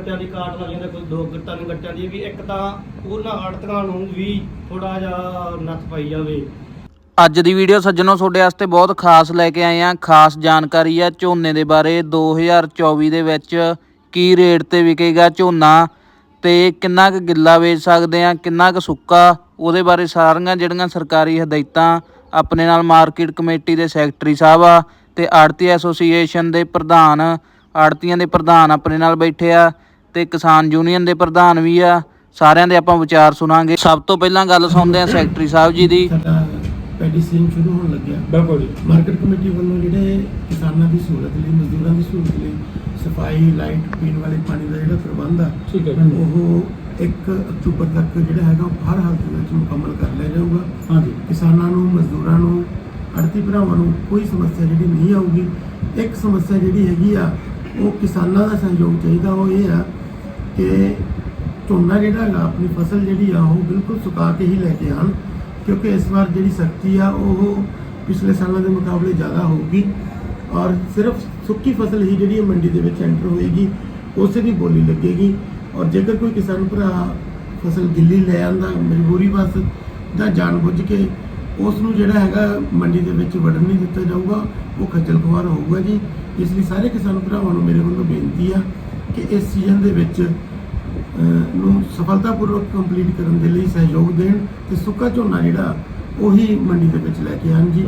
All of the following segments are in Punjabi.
ਗੱਟਿਆਂ ਦੀ ਕਾਟ ਲੱਗ ਜਾਂਦਾ ਕੋਈ ਦੋ ਗੱਟਾਂ ਨੂੰ ਗੱਟਿਆਂ ਦੀ ਵੀ, ਇੱਕ ਤਾਂ ਉਹਨਾਂ ਆੜਤੀਆਂ ਨੂੰ ਵੀ ਥੋੜਾ ਜਿਹਾ ਨੱਥ ਪਾਈ ਜਾਵੇ। ਅੱਜ ਦੀ ਵੀਡੀਓ ਸੱਜਣੋ, ਤੁਹਾਡੇ ਵਾਸਤੇ ਬਹੁਤ ਖਾਸ ਲੈ ਕੇ ਆਏ ਆ ਖਾਸ ਜਾਣਕਾਰੀ ਆ ਝੋਨੇ ਦੇ ਬਾਰੇ। 2024 ਦੇ ਵਿੱਚ ਕੀ ਰੇਟ ਤੇ ਵਿਕੇਗਾ ਝੋਨਾ ਤੇ ਕਿੰਨਾ ਕੁ ਗਿੱਲਾ ਵੇਚ ਸਕਦੇ ਆ ਕਿੰਨਾ ਕੁ ਸੁੱਕਾ, ਉਹਦੇ ਬਾਰੇ ਸਾਰੀਆਂ ਜਿਹੜੀਆਂ ਸਰਕਾਰੀ ਹਦਾਇਤਾਂ ਆਪਣੇ ਨਾਲ ਮਾਰਕੀਟ ਕਮੇਟੀ ਦੇ ਸੈਕਟਰੀ ਸਾਹਿਬ ਆ ਤੇ ਆੜਤੀ ਐਸੋਸੀਏਸ਼ਨ ਦੇ ਪ੍ਰਧਾਨ, ਆੜਤੀਆਂ ਦੇ ਪ੍ਰਧਾਨ ਆਪਣੇ ਨਾਲ ਬੈਠੇ ਆ। ਤੇ ਕਿਸਾਨ ਯੂਨੀਅਨ ਦੇ ਪ੍ਰਧਾਨ ਵੀ ਆ ਸਾਰਿਆਂ ਦੇ ਆਪਾਂ ਵਿਚਾਰ ਸੁਣਾਂਗੇ। ਸਭ ਤੋਂ ਪਹਿਲਾਂ ਗੱਲ ਸੁਣਦੇ ਆ ਸੈਕਟਰੀ ਸਾਹਿਬ ਜੀ ਦੀ। ਪੈਡੀ ਸੀਜ਼ਨ ਸ਼ੁਰੂ ਹੋਣ ਲੱਗਿਆ। ਬਿਲਕੁਲ ਜੀ। ਮਾਰਕੀਟ ਕਮੇਟੀ ਵੱਲੋਂ ਜਿਹੜੇ ਕਿਸਾਨਾਂ ਦੀ ਸਹੂਲਤ ਲਈ ਮਜ਼ਦੂਰਾਂ ਦੀ ਸਹੂਲਤ ਲਈ ਸਫ਼ਾਈ ਲਾਈਟ ਪੀਣ ਵਾਲੇ ਪਾਣੀ ਦਾ ਜਿਹੜਾ ਪ੍ਰਬੰਧ ਆ ਠੀਕ ਹੈ ਉਹ 1 ਅਕਤੂਬਰ ਤੱਕ ਜਿਹੜਾ ਹੈਗਾ ਉਹ ਹਰ ਹਾਲਤ ਵਿੱਚ ਮੁਕੰਮਲ ਕਰ ਲਿਆ ਜਾਊਗਾ। ਹਾਂਜੀ ਕਿਸਾਨਾਂ ਨੂੰ ਮਜ਼ਦੂਰਾਂ ਨੂੰ ਆੜਤੀ ਭਰਾਵਾਂ ਨੂੰ ਕੋਈ ਸਮੱਸਿਆ ਜਿਹੜੀ ਨਹੀਂ ਆਊਗੀ। ਇੱਕ ਸਮੱਸਿਆ ਜਿਹੜੀ ਹੈਗੀ ਆ ਉਹ ਕਿਸਾਨਾਂ ਦਾ ਸਹਿਯੋਗ ਚਾਹੀਦਾ ਉਹ ਇਹ ਆ ਕਿ ਝੋਨਾ ਜਿਹੜਾ ਹੈਗਾ, ਆਪਣੀ ਫਸਲ ਜਿਹੜੀ ਆ, ਉਹ ਬਿਲਕੁਲ ਸੁਕਾ ਕੇ ਹੀ ਲੈ ਕੇ ਆਉਣ, ਕਿਉਂਕਿ ਇਸ ਵਾਰ ਜਿਹੜੀ ਸਖਤੀ ਆ, ਉਹ ਪਿਛਲੇ ਸਾਲਾਂ ਦੇ ਮੁਕਾਬਲੇ ਜ਼ਿਆਦਾ ਹੋਊਗੀ ਔਰ ਸਿਰਫ ਸੁੱਕੀ ਫਸਲ ਹੀ ਜਿਹੜੀ ਮੰਡੀ ਦੇ ਵਿੱਚ ਐਂਟਰ ਹੋਏਗੀ, ਉਸੇ ਦੀ ਬੋਲੀ ਲੱਗੇਗੀ। ਔਰ ਜੇਕਰ ਕੋਈ ਕਿਸਾਨ ਭਰਾ ਫਸਲ ਗਿੱਲੀ ਲੈ ਆਂਦਾ ਮਜਬੂਰੀ ਬਸ ਜਾਂ ਜਾਣਬੁੱਝ ਕੇ ਉਸ ਨੂੰ ਜਿਹੜਾ ਹੈਗਾ, ਮੰਡੀ ਦੇ ਵਿੱਚ ਵੜਨ ਨਹੀਂ ਦਿੱਤਾ ਜਾਊਗਾ, ਉਹ ਖੱਜਲ ਖੁਆਰ ਹੋਊਗਾ ਜੀ। ਇਸ ਲਈ ਸਾਰੇ ਕਿਸਾਨ ਭਰਾਵਾਂ ਨੂੰ ਮੇਰੇ ਵੱਲੋਂ ਬੇਨਤੀ ਆ ਕਿ ਇਸ ਸੀਜ਼ਨ ਦੇ ਵਿੱਚ ਨੂੰ ਸਫਲਤਾਪੂਰਵਕ ਕੰਪਲੀਟ ਕਰਨ ਦੇ ਲਈ ਸਹਿਯੋਗ ਦੇਣ ਤੇ ਸੁੱਕਾ ਝੋਨਾ ਜਿਹੜਾ ਉਹੀ ਮੰਡੀ ਦੇ ਵਿੱਚ ਲੈ ਕੇ ਆਉਣ ਜੀ।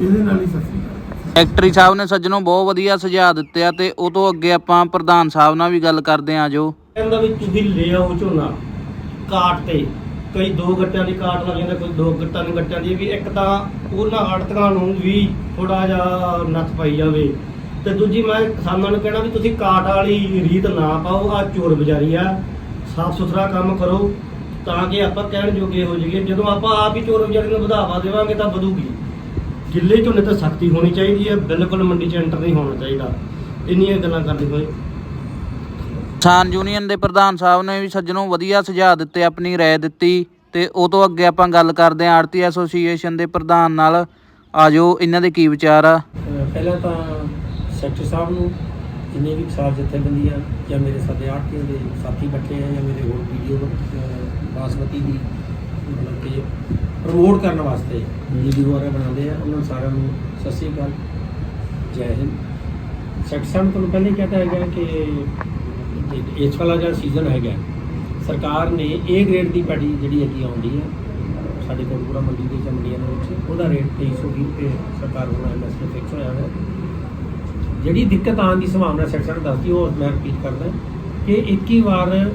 ਇਹਦੇ ਨਾਲ ਹੀ ਸਤਿ ਸ੍ਰੀ ਅਕਾਲ। ਸੈਕਟਰੀ ਸਾਹਿਬ ਨੇ ਸੱਜਣੋਂ ਬਹੁਤ ਵਧੀਆ ਸੁਝਾਅ ਦਿੱਤੇ ਆ ਤੇ ਉਹ ਤੋਂ ਅੱਗੇ ਆਪਾਂ ਪ੍ਰਧਾਨ ਸਾਹਿਬ ਨਾਲ ਵੀ ਗੱਲ ਕਰਦੇ ਆ ਜੋ। ਕਹਿੰਦਾ ਵੀ ਤੁਸੀਂ ਲੈ ਆਓ ਝੋਨਾ ਕਾਟ ਤੇ। ਕਈ ਦੋ ਗੱਟਿਆਂ ਦੀ ਕਾਟ ਲੱਗ ਜਾਂਦਾ ਕੋਈ ਦੋ ਗੱਟਾਂ ਨੂੰ ਗੱਟਿਆਂ ਦੀ। ਵੀ ਇੱਕ ਤਾਂ ਉਹਨਾਂ ਆੜਤੀਆਂ ਨੂੰ ਵੀ ਥੋੜਾ ਜਿਹਾ ਨੱਥ ਪਾਈ ਜਾਵੇ। ਤੇ ਦੂਜੀ ਮੈਂ ਕਿਸਾਨਾਂ ਨੂੰ ਕਹਿਣਾ ਵੀ ਤੁਸੀਂ ਕਾਟ ਵਾਲੀ ਰੀਤ ਨਾ ਪਾਓ ਆ ਚੋਰ ਬਜ਼ਾਰੀ ਆ ਸਾਫ ਸੁਥਰਾ ਕੰਮ ਕਰੋ ਤਾਂ ਕਿ ਆਪਾਂ ਕਹਿਣ ਜੋਗੇ ਹੋ ਜਾਈਏ ਜਦੋਂ ਆਪਾਂ ਆਪ ਹੀ ਚੋਰ ਬਜ਼ਾਰੀ ਨੂੰ ਵਧਾਵਾ ਦੇਵਾਂਗੇ ਤਾਂ ਵਧੂਗੀ ਗਿੱਲੇ ਝੋਨੇ ਤੇ ਸਖਤੀ ਹੋਣੀ ਚਾਹੀਦੀ ਹੈ ਬਿਲਕੁਲ ਮੰਡੀ 'ਚ ਐਂਟਰ ਨਹੀਂ ਹੋਣਾ ਚਾਹੀਦਾ ਇੰਨੀਆਂ ਗੱਲਾਂ ਕਰਦੇ ਹੋਏ ਕਿਸਾਨ ਯੂਨੀਅਨ ਦੇ ਪ੍ਰਧਾਨ ਸਾਹਿਬ ਨੇ ਵੀ ਸੱਜਣੋਂ ਵਧੀਆ ਸੁਝਾਅ ਦਿੱਤੇ ਆਪਣੀ رائے ਦਿੱਤੀ ਤੇ ਉਹ ਤੋਂ ਅੱਗੇ ਆਪਾਂ ਗੱਲ ਕਰਦੇ ਆ ਆੜਤੀ ਐਸੋਸੀਏਸ਼ਨ ਦੇ ਪ੍ਰਧਾਨ ਨਾਲ ਆਜੋ ਇਹਨਾਂ ਦੇ ਕੀ ਵਿਚਾਰ ਆ ਅਹ ਪਹਿਲਾਂ ਤਾਂ ਸੈਕਟਰ ਸਾਹਿਬ ਨੂੰ ਜਿੰਨੇ ਵੀ ਕਿਸਾਨ ਜਥੇਬੰਦੀਆਂ ਜਾਂ ਮੇਰੇ ਸਾਡੇ ਆੜਤੀਆਂ ਦੇ ਸਾਥੀ ਬੈਠੇ ਆ ਜਾਂ ਮੇਰੇ ਹੋਰ ਵੀਡੀਓ ਬਾਸਮਤੀ ਦੀ ਮਤਲਬ ਕਿ ਪ੍ਰਮੋਟ ਕਰਨ ਵਾਸਤੇ ਵੀਡੀਓ ਦੁਆਰਾ ਬਣਾਉਂਦੇ ਆ, ਉਹਨਾਂ ਸਾਰਿਆਂ ਨੂੰ ਸਤਿ ਸ੍ਰੀ ਅਕਾਲ, ਜੈ ਹਿੰਦ। ਸ਼ੈਕਟਰ ਸਾਹਿਬ ਨੂੰ ਤੁਹਾਨੂੰ ਪਹਿਲੇ ਹੀ ਕਹਤਾ ਹੈਗਾ ਕਿ ਇਸ ਵਾਲਾ ਜਿਹੜਾ ਸੀਜ਼ਨ ਹੈਗਾ, ਸਰਕਾਰ ਨੇ ਏ ਗ੍ਰੇਡ ਦੀ ਪੈਡੀ ਜਿਹੜੀ ਹੈਗੀ ਆਉਂਦੀ ਹੈ ਸਾਡੇ ਕੋਟਪੁਰਾ ਮੰਡੀ ਦੇ ਜਾਂ ਮੰਡੀਆਂ ਦੇ ਵਿੱਚ ਉਹਦਾ ਰੇਟ 2320 ਰੁਪਏ ਸਰਕਾਰ ਵੱਲੋਂ ਐਮਐਸਪੀ ਫਿਕਸ ਹੋਇਆ ਹੈ ਜਿਹੜੀ ਦਿੱਕਤ ਆਉਣ ਦੀ ਸੰਭਾਵਨਾ ਸੈਕਟਰ ਦੱਸਦੀ, ਉਹ ਮੈਂ ਰਿਪੀਟ ਕਰਦਾ। ਕਿ ਇੱਕ ਹੀ ਵਾਰ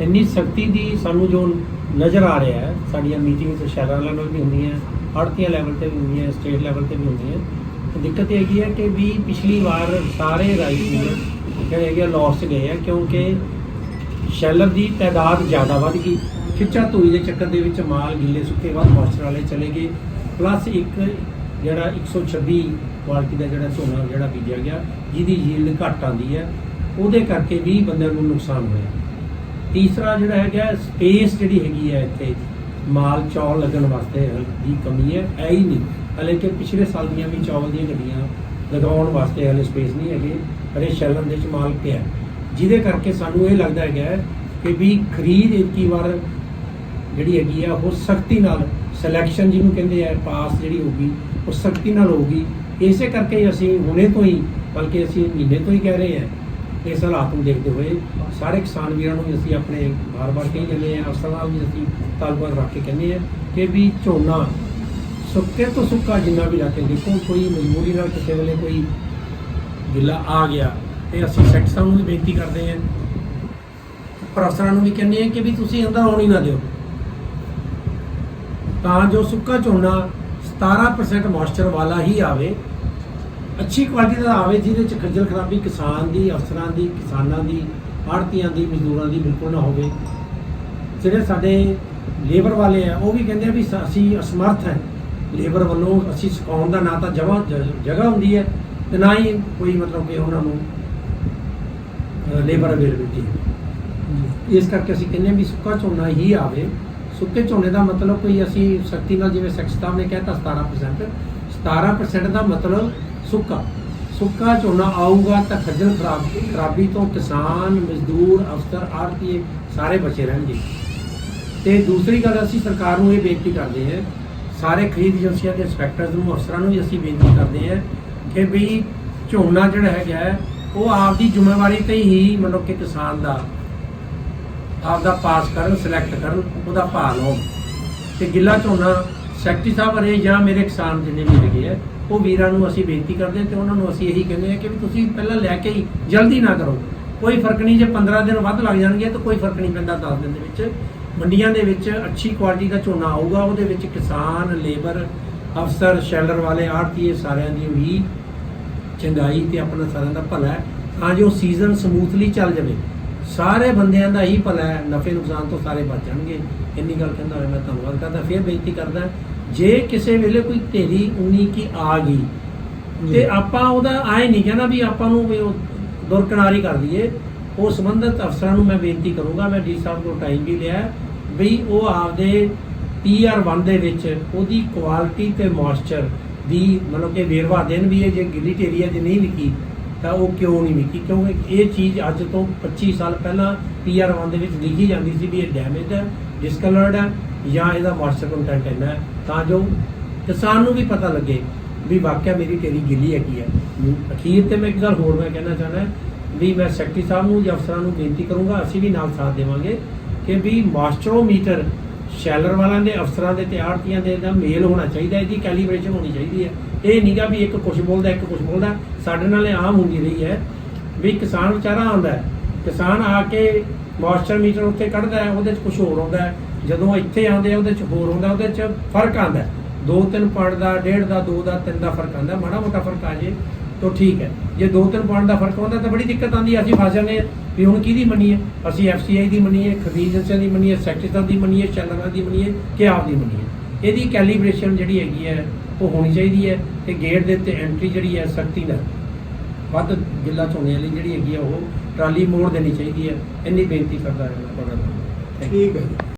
ਇੰਨੀ ਸਖਤੀ ਦੀ ਸਾਨੂੰ ਜੋ ਨਜ਼ਰ ਆ ਰਿਹਾ ਹੈ, ਸਾਡੀਆਂ ਮੀਟਿੰਗਸ ਸ਼ਹਿਰਾਂ ਲੈਵਲ ਵੀ ਹੁੰਦੀਆਂ, ਆੜਤੀਆਂ ਲੈਵਲ ਤੇ ਵੀ ਹੁੰਦੀਆਂ ਸਟੇਟ ਲੈਵਲ ਤੇ ਵੀ ਹੁੰਦੀਆਂ, ਦਿੱਕਤ ਇਹ ਹੈਗੀ ਹੈ ਕਿ ਵੀ ਪਿਛਲੀ ਵਾਰ ਸਾਰੇ ਰਾਈਸ ਮਿਲਰ ਜਿਹੜੇ ਹੈਗੇ ਲਾਸ 'ਚ ਗਏ ਆ, ਕਿਉਂਕਿ ਸ਼ੈਲਰ ਦੀ ਤਾਦਾਦ ਜ਼ਿਆਦਾ ਵੱਧ ਗਈ। ਖਿੱਚਾ ਧੂਈ ਦੇ ਚੱਕਰ ਦੇ ਵਿੱਚ ਮਾਲ ਗਿੱਲੇ ਸੁੱਕੇ ਵੱਧ, ਮਾਸਟਰ ਵਾਲੇ ਚਲੇ ਗਏ। ਪਲੱਸ ਇੱਕ ਜਿਹੜਾ 126 ਕੁਆਲਿਟੀ ਦਾ ਜਿਹੜਾ ਝੋਨਾ ਜਿਹੜਾ ਬੀਜਿਆ ਗਿਆ, ਜਿਹਦੀ ਯੀਲਡ ਘੱਟ ਆਉਂਦੀ ਹੈ, ਉਹਦੇ ਕਰਕੇ ਵੀ ਬੰਦਿਆਂ ਨੂੰ ਨੁਕਸਾਨ ਹੋਇਆ। ਤੀਸਰਾ ਜਿਹੜਾ ਹੈਗਾ ਸਪੇਸ ਜਿਹੜੀ ਹੈਗੀ ਹੈ ਇੱਥੇ, ਮਾਲ ਚੌਲ ਲੱਗਣ ਵਾਸਤੇ ਦੀ ਕਮੀ ਹੈ ਐ ਹੀ ਨਹੀਂ। ਹਲੇ ਕਿ ਪਿਛਲੇ ਸਾਲ ਦੀਆਂ ਵੀ ਚੌਲ ਦੀਆਂ ਗੱਡੀਆਂ ਲਗਾਉਣ ਵਾਸਤੇ ਹਲੇ ਸਪੇਸ ਨਹੀਂ ਹੈਗੇ ਹਰੇ ਸ਼ੈਲਰ ਦੇ ਚ ਮਾਲ ਪਿਆ ਜਿਹਦੇ ਕਰਕੇ ਸਾਨੂੰ ਇਹ ਲੱਗਦਾ ਹੈਗਾ ਕਿ ਵੀ ਖਰੀਦ ਇੱਕੀ ਵਾਰ ਜਿਹੜੀ ਹੈਗੀ ਆ, ਉਹ ਸਖਤੀ ਨਾਲ ਸਿਲੈਕਸ਼ਨ ਜਿਹਨੂੰ ਕਹਿੰਦੇ ਆ ਪਾਸ ਜਿਹੜੀ ਹੋਊਗੀ, ਉਹ ਸਖਤੀ ਨਾਲ ਹੋਊਗੀ। ਇਸੇ ਕਰਕੇ ਅਸੀਂ ਹੁਣੇ ਤੋਂ ਹੀ, ਬਲਕਿ ਅਸੀਂ ਮਹੀਨੇ ਤੋਂ ਹੀ ਕਹਿ ਰਹੇ ਹਾਂ, ਇਸ ਹਾਲਾਤ ਨੂੰ ਦੇਖਦੇ ਹੋਏ, ਸਾਰੇ ਕਿਸਾਨ ਵੀਰਾਂ ਨੂੰ ਵੀ ਅਸੀਂ ਆਪਣੇ ਬਾਰ-ਬਾਰ ਕਹੀ ਜਾਂਦੇ ਹਾਂ, ਅਫਸਰਾਂ ਨਾਲ ਵੀ ਅਸੀਂ ਤਾਲੁਕਾਤ ਰੱਖ ਕੇ ਕਹਿੰਦੇ ਹਾਂ ਕਿ ਵੀ ਝੋਨਾ ਸੁੱਕੇ ਤੋਂ ਸੁੱਕਾ ਜਿੰਨਾ ਵੀ ਰੱਖੇ ਦੇਖੋ, ਕੋਈ ਮਜਬੂਰੀ ਨਾਲ ਕਿਸੇ ਵੇਲੇ ਕੋਈ ਗਿੱਲਾ ਆ ਗਿਆ, ਤੇ ਅਸੀਂ ਸੈਕਟਰਾਂ ਨੂੰ ਵੀ ਬੇਨਤੀ ਕਰਦੇ ਹਾਂ, ਪਰ ਅਫਸਰਾਂ ਨੂੰ ਵੀ ਕਹਿੰਦੇ ਹਾਂ ਕਿ ਵੀ ਤੁਸੀਂ ਅੰਦਰ ਆਉਣ ਹੀ ਨਾ ਦਿਓ। ਤਾਂ ਜੋ ਸੁੱਕਾ ਝੋਨਾ 17% ਮੋਇਸਚਰ ਵਾਲਾ ਹੀ ਆਵੇ ਅੱਛੀ ਕੁਆਲਿਟੀ ਦਾ ਆਵੇ, ਜਿਹਦੇ ਚ ਖੱਜਲ ਖਰਾਬੀ ਕਿਸਾਨ ਦੀ, ਅਫਸਰਾਂ ਦੀ, ਕਿਸਾਨਾਂ ਦੀ ਆੜਤੀਆਂ ਦੀ, ਮਜ਼ਦੂਰਾਂ ਦੀ ਬਿਲਕੁਲ ਨਾ ਹੋਵੇ। ਜਿਹੜੇ ਸਾਡੇ ਲੇਬਰ ਵਾਲੇ ਆ, ਉਹ ਵੀ ਕਹਿੰਦੇ ਆ ਵੀ ਅਸੀਂ ਅਸਮਰਥ ਹੈ ਲੇਬਰ ਵੱਲੋਂ ਅਸੀਂ ਸੁਕਾਉਣ ਦਾ ਨਾ ਤਾਂ ਜਗ੍ਹਾ ਜ- ਜਗ੍ਹਾ ਹੁੰਦੀ ਹੈ ਤੇ ਨਾ ਹੀ ਕੋਈ ਮਤਲਬ ਕਿ ਉਹਨਾਂ ਨੂੰ ਲੇਬਰ ਅਵੇਲੇਬਿਲਟੀ ਇਸ ਕਰਕੇ ਅਸੀਂ ਕਹਿੰਦੇ ਹਾਂ ਵੀ ਸੁੱਕਾ ਝੋਨਾ ਹੀ ਆਵੇ। ਸੁੱਕੇ ਝੋਨੇ ਦਾ ਮਤਲਬ ਕੋਈ ਅਸੀਂ ਸਖਤੀ ਨਾਲ ਜਿਵੇਂ ਸੈਕਸ ਸਾਹਿਬ ਨੇ ਕਹਿਤਾ 17% 17% ਦਾ ਮਤਲਬ ਸੁੱਕਾ। ਸੁੱਕਾ ਝੋਨਾ ਆਊਗਾ ਤਾਂ ਖੱਜਲ ਖਰਾਬ ਖਰਾਬੀ ਤੋਂ ਕਿਸਾਨ ਮਜ਼ਦੂਰ ਅਫਸਰ ਆੜ੍ਹਤੀਏ ਸਾਰੇ ਬਚੇ ਰਹਿਣਗੇ। ਤੇ ਦੂਸਰੀ ਗੱਲ ਅਸੀਂ ਸਰਕਾਰ ਨੂੰ ਇਹ ਬੇਨਤੀ ਕਰਦੇ ਹਾਂ ਸਾਰੇ ਖਰੀਦ ਏਜੰਸੀਆਂ ਦੇ ਇੰਸਪੈਕਟਰਸ ਨੂੰ ਅਫਸਰਾਂ ਨੂੰ ਵੀ ਅਸੀਂ ਬੇਨਤੀ ਕਰਦੇ ਹਾਂ ਕਿ ਵੀ ਝੋਨਾ ਜਿਹੜਾ ਹੈਗਾ ਹੈ, ਉਹ ਆਪਦੀ ਜ਼ਿੰਮੇਵਾਰੀ ਤੇ ਹੀ ਮਤਲਬ ਕਿ ਕਿਸਾਨ ਦਾ ਆਪਦਾ ਪਾਸ ਕਰਨ ਸਿਲੈਕਟ ਕਰਨ ਉਹਦਾ ਭਾਅ ਲਾਉਣ। ਤੇ ਗਿੱਲਾ ਝੋਨਾ ਸੈਕਟਰੀ ਸਾਹਿਬ ਅਰੇ ਜਾਂ ਮੇਰੇ ਕਿਸਾਨ ਜਿੰਨੇ ਵੀ ਹੈਗੇ ਆ ਉਹ ਵੀਰਾਂ ਨੂੰ ਅਸੀਂ ਬੇਨਤੀ ਕਰਦੇ ਹਾਂ ਤੇ ਉਹਨਾਂ ਨੂੰ ਅਸੀਂ ਇਹੀ ਕਹਿੰਦੇ ਹਾਂ ਕਿ ਵੀ ਤੁਸੀਂ ਪਹਿਲਾਂ ਲੈ ਕੇ ਹੀ ਜਲਦੀ ਨਾ ਕਰੋ। ਕੋਈ ਫ਼ਰਕ ਨਹੀਂ ਜੇ 15 ਦਿਨ ਵੱਧ ਲੱਗ ਜਾਣਗੇ ਤਾਂ ਕੋਈ ਫ਼ਰਕ ਨਹੀਂ ਪੈਂਦਾ 10 ਦਿਨ ਦੇ ਵਿੱਚ। ਮੰਡੀਆਂ ਦੇ ਵਿੱਚ ਅੱਛੀ ਕੁਆਲਿਟੀ ਦਾ ਝੋਨਾ ਆਊਗਾ, ਉਹਦੇ ਵਿੱਚ ਕਿਸਾਨ ਲੇਬਰ ਅਫਸਰ ਸ਼ੈਲਰ ਵਾਲੇ, ਆੜਤੀਏ ਸਾਰਿਆਂ ਦੀ ਵੀ ਚੰਗਾਈ ਤੇ ਆਪਣਾ ਸਾਰਿਆਂ ਦਾ ਭਲਾ ਹੈ। ਤਾਂ ਜੋ ਸੀਜ਼ਨ ਸਮੂਥਲੀ ਚੱਲ ਜਾਵੇ। ਸਾਰੇ ਬੰਦਿਆਂ ਦਾ ਹੀ ਭਲਾ ਹੈ, ਨਫੇ ਨੁਕਸਾਨ ਤੋਂ ਸਾਰੇ ਬਚ ਜਾਣਗੇ। ਇੰਨੀ ਗੱਲ ਕਹਿੰਦਾ ਹੋਇਆ ਮੈਂ ਧੰਨਵਾਦ ਕਰਦਾ, ਫਿਰ ਬੇਨਤੀ ਕਰਦਾ ਜੇ ਕਿਸੇ ਵੇਲੇ ਕੋਈ ਢੇਰੀ ਉਨੀ ਕੀ ਆ ਗਈ ਤੇ ਆਪਾਂ ਉਹਦਾ ਆਏ ਨਹੀਂ ਕਹਿੰਦਾ ਵੀ ਆਪਾਂ ਨੂੰ ਵੀ ਉਹ ਦੁਰਕਨਾਰੀ ਕਰ ਦਈਏ ਉਹ ਸੰਬੰਧਿਤ ਅਫਸਰਾਂ ਨੂੰ ਮੈਂ ਬੇਨਤੀ ਕਰੂੰਗਾ ਮੈਂ ਡੀ ਸਾਹਿਬ ਕੋਲ ਟਾਈਮ ਵੀ ਲਿਆ ਵੀ ਉਹ ਆਪਦੇ ਪੀਆਰ 1 ਦੇ ਵਿੱਚ ਉਹਦੀ ਕੁਆਲਿਟੀ ਤੇ ਮੋਇਸਚਰ ਦੀ ਮਤਲਬ ਕਿ ਵੇਰਵਾ ਦੇਣ ਵੀ ਇਹ ਜੇ ਗਿੱਲੀ ਢੇਰੀ ਹੈ ਜੇ ਨਹੀਂ ਵਿਕੀ ਤਾਂ ਉਹ ਕਿਉਂ ਨਹੀਂ ਵਿਕੀ? ਕਿਉਂਕਿ ਇਹ ਚੀਜ਼ ਅੱਜ ਤੋਂ 25 ਸਾਲ ਪਹਿਲਾਂ ਪੀਆਰ 1 ਦੇ ਵਿੱਚ ਲਿਖੀ ਜਾਂਦੀ ਸੀ ਵੀ ਇਹ ਡੈਮੇਜ ਹੈ ਡਿਸਕਲਰਡ ਹੈ ਜਾਂ ਇਹਦਾ ਮੋਇਸਚਰ ਕੰਟੈਂਟ ਇੰਨਾ ਹੈ। ਤਾਂ ਜੋ ਕਿਸਾਨ ਨੂੰ ਵੀ ਪਤਾ ਲੱਗੇ ਵੀ ਵਾਕਿਆ ਮੇਰੀ ਤੇਰੀ ਗਿੱਲੀ ਹੈ। ਕੀ ਹੈ, ਅਖੀਰ ਤੇ ਮੈਂ ਇੱਕ ਗੱਲ ਹੋਰ ਮੈਂ ਕਹਿਣਾ ਚਾਹੁੰਦਾ ਵੀ ਮੈਂ ਸੈਕਟਰੀ ਸਾਹਿਬ ਨੂੰ ਜਾਂ ਅਫਸਰਾਂ ਨੂੰ ਬੇਨਤੀ ਕਰੂੰਗਾ, ਅਸੀਂ ਵੀ ਨਾਲ ਸਾਥ ਦੇਵਾਂਗੇ ਕਿ ਵੀ ਮਾਸਟਰੋਮੀਟਰ ਸ਼ੈਲਰ ਵਾਲਿਆਂ ਦੇ ਅਫਸਰਾਂ ਦੇ ਤੇ ਆੜਤੀਆਂ ਦੇ ਦਾ ਮੇਲ ਹੋਣਾ ਚਾਹੀਦਾ ਇਹਦੀ ਕੈਲੀਬ੍ਰੇਸ਼ਨ ਹੋਣੀ ਚਾਹੀਦੀ ਹੈ ਇਹ ਨਹੀਂਗਾ ਵੀ ਇੱਕ ਕੁਝ ਬੋਲਦਾ, ਇੱਕ ਕੁਝ ਬੋਲਦਾ, ਸਾਡੇ ਨਾਲ ਇਹ ਆਮ ਹੁੰਦੀ ਰਹੀ ਹੈ ਵੀ ਕਿਸਾਨ ਵਿਚਾਰਾ ਆਉਂਦਾ ਹੈ, ਕਿਸਾਨ ਆ ਕੇ ਮਾਸਟਰ ਮੀਟਰ ਉੱਤੇ ਕੱਢਦਾ ਹੈ, ਉਹਦੇ 'ਚ ਕੁਝ ਹੋਰ ਆਉਂਦਾ ਹੈ, ਜਦੋਂ ਇੱਥੇ ਆਉਂਦੇ ਆ, ਉਹਦੇ 'ਚ ਹੋਰ ਆਉਂਦਾ, ਉਹਦੇ 'ਚ ਫ਼ਰਕ ਆਉਂਦਾ ਹੈ। ਦੋ ਤਿੰਨ ਪੁਆਇੰਟ ਦਾ ਡੇਢ ਦਾ, ਦੋ ਦਾ, ਤਿੰਨ ਦਾ ਫ਼ਰਕ ਆਉਂਦਾ ਹੈ। ਮਾੜਾ ਮੋਟਾ ਫ਼ਰਕ ਆ ਜੇ ਤਾਂ ਠੀਕ ਹੈ। ਜੇ ਦੋ ਤਿੰਨ ਪੁਆਇੰਟ ਦਾ ਫ਼ਰਕ ਹੁੰਦਾ ਤਾਂ ਬੜੀ ਦਿੱਕਤ ਆਉਂਦੀ ਹੈ। ਅਸੀਂ ਫਸ ਜਾਂਦੇ ਹਾਂ। ਵੀ ਹੁਣ ਕਿਹਦੀ ਮੰਨੀਏ ਅਸੀਂ ਐਫਸੀਆਈ ਦੀ ਮੰਨੀਏ ਖਰੀਦ ਏਜੰਸੀਆਂ ਦੀ ਮੰਨੀਏ ਸੈਕਟਰੀ ਸਾਹਿਬ ਦੀ ਮੰਨੀਏ ਚੱਲਰਾਂ ਦੀ ਮੰਨੀਏ ਕਿ ਆਪ ਦੀ ਮੰਨੀਏ ਇਹਦੀ ਕੈਲੀਬ੍ਰੇਸ਼ਨ ਜਿਹੜੀ ਹੈਗੀ ਹੈ, ਉਹ ਹੋਣੀ ਚਾਹੀਦੀ ਹੈ ਤੇ ਗੇਟ ਦੇ ਉੱਤੇ ਐਂਟਰੀ ਜਿਹੜੀ ਹੈ, ਸਖਤੀ ਨਾਲ ਵੱਧ ਗਿੱਲਾ ਝੋਨੇ ਵਾਲੀ ਜਿਹੜੀ ਹੈਗੀ ਆ ਉਹ ਟਰਾਲੀ ਮੋੜ ਦੇਣੀ ਚਾਹੀਦੀ ਹੈ। ਇੰਨੀ ਬੇਨਤੀ ਕਰਦਾ ਹਾਂ ਤੁਹਾਡਾ। ਧੰਨਵਾਦ। ਠੀਕ ਹੈ